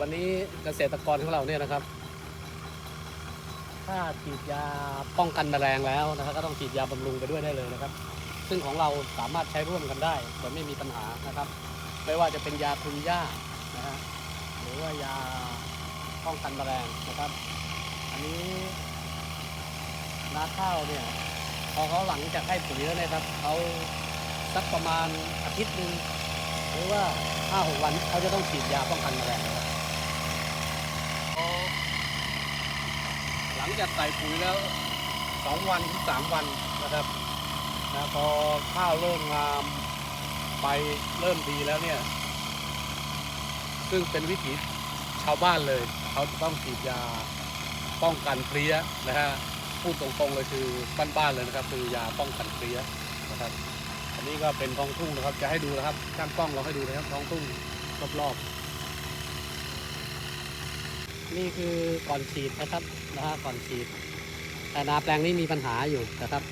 วันนี้เกษตรกรของเราเนี่ยนะครับ ถ้าฉีดยาป้องกันแมลงแล้วนะครับ ก็ต้องฉีดยาบำรุงไปด้วยได้เลยนะครับ ซึ่งของเราสามารถใช้ร่วมกันได้โดยไม่มีปัญหานะครับ ไม่ว่าจะเป็นยาคุมหญ้านะฮะหรือว่ายาป้องกันแมลงนะครับ อันนี้นาข้าวเนี่ยพอเขาหลังจากให้ปุ๋ยแล้วนี่ยครับเขาสักประมาณอาทิตย์หนึ่งหรือว่าห้าหกวันเขาจะต้องฉีดยาป้องกันแมลงนะครับพอ หลังจากใส่ปุ๋ยแล้วสองวันถึงสามวันนะครับนะพอข้าวเริ่มงามใบเริ่มดีแล้วเนี่ย ซึ่งเป็นวิถีชาวบ้านเลย เขาจะต้องฉีดยาป้องกันเพลี้ยนะฮะพูดตรงๆเลยคือบ้านๆเลยนะครับ คือยาป้องกันเพลี้ยนะครับอันนี้ก็เป็นท้องทุ่งนะครับ จะให้ดูนะครับช่างกล้องเราให้ดูนะครับท้องทุ่งรอบๆ นี่คือก่อนฉีดนะครับนะฮะก่อนฉีด แต่นาแปลงนี้มีปัญหาอยู่นะครับ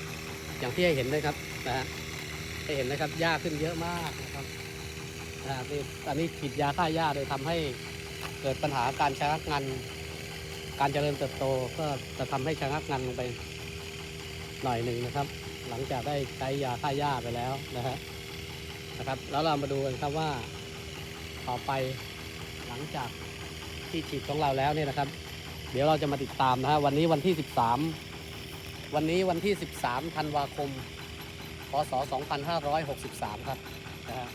อย่างที่ให้เห็นเลยครับนะฮะให้เห็นนะครับหญ้าขึ้นเยอะมากนะครับนะนี่อันนี้ฉีดยาฆ่าหญ้าโดยทำให้เกิดปัญหาการชะงักงันการเจริญเติบโตก็จะทำให้ชะงักงันลงไปหน่อยหนึ่งนะครับ หลังจากได้ใช้ยาฆ่าหญ้าไปแล้วนะฮะนะครับ แล้วเรามาดูกันครับว่าต่อไปหลังจาก ที่ฉีดของเราแล้วเนี่ยนะครับ เดี๋ยวเราจะมาติดตามนะฮะวันนี้วันที่ 13 วันนี้วันที่ 13ธันวาคมพศ 2563 ครับนะฮะ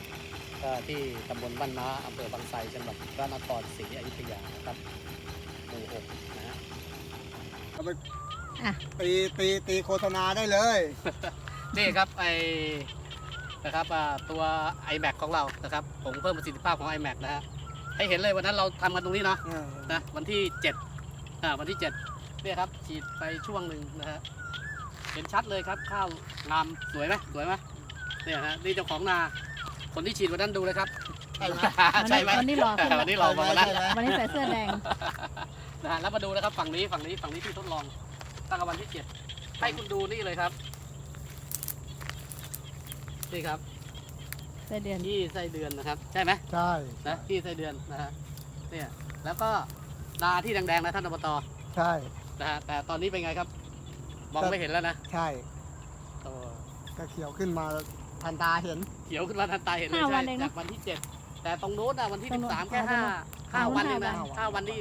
ก็ที่ตำบลบ้านม้าอำเภอบางไทรจังหวัดพระนครศรีอยุธยานะครับหมู่หกนะฮะเอาไปอะ ตีตีตีโฆษณาได้เลย นี่ครับไอนะครับอ่าตัว iMac ของเรานะครับผมเพิ่มประสิทธิภาพของ iMac นะฮะ ให้เห็นเลยวันนั้นเราทำกันตรงนี้เนาะนะวันที่7อ่าวันที่7เนี่ยครับฉีดไปช่วงหนึ่งนะฮะเห็นชัดเลยครับข้าวงามสวยไหมสวยไหมเนี่ยฮะนี่เจ้าของนา คนที่ฉีดวันนั้นดูเลยครับ ใช่ไหมใช่ไหมวันนี้รอขึ้นแล้ววันนี้รอมาวันนั้น ใช่ไหมวันนี้ใส่เสื้อแดง นะฮะแล้วมาดูนะครับฝั่งนี้ฝั่งนี้ฝั่งนี้ที่ทดลองตั้งแต่วันที่เจ็ดให้คุณดูนี่เลยครับ นี่ครับ ใส่เดือน ที่ไส้เดือนนะครับ ใช่ไหมใช่นะที่ไส้เดือนนะฮะเนี่ยแล้วก็นาที่แดงๆนะท่านอบตใช่ นะฮะแต่ตอนนี้เป็นไงครับ มองไม่เห็นแล้วนะใช่โอ้ก็เขียวขึ้นมาทันตาเห็น เขียวขึ้นมาทันตาเห็นเลยห้าวัใช่นเองนะจากวันที่เจ็ดแต่ตรงโน้นนะวันที่ตรสิงบโน้นสามแค่อ๋อห้าตรงโน้นห้าวันเองนะห้าวัน ห้าวันนี่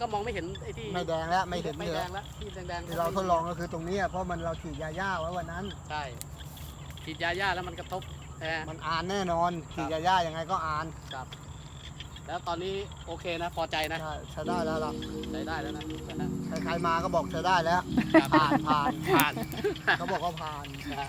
ก็มองไม่เห็นไอ้ที่ไม่แดงแล้วไม่เห็นไม่เนื้แดองแล้วที่แดงๆที่เราทดลองก็คือตรงเนี้ยเพราะมันเราฉีดยาย่าไว้วันนั้น ใช่ฉีดยาย่าแล้วมันกระทบ นะฮะมันอ่านแน่นอนฉีดยาย่ายังไงก็อ่านครับ แล้วตอนนี้โอเคนะ พอใจนะใช่ใช้ได้แล้วล่ะใช้ได้แล้วนะนะฮะใครๆมาก็บอกใช้ได้แล้วครับผ่านผ่านผ่านเขาบอกว่าผ่านนะฮะ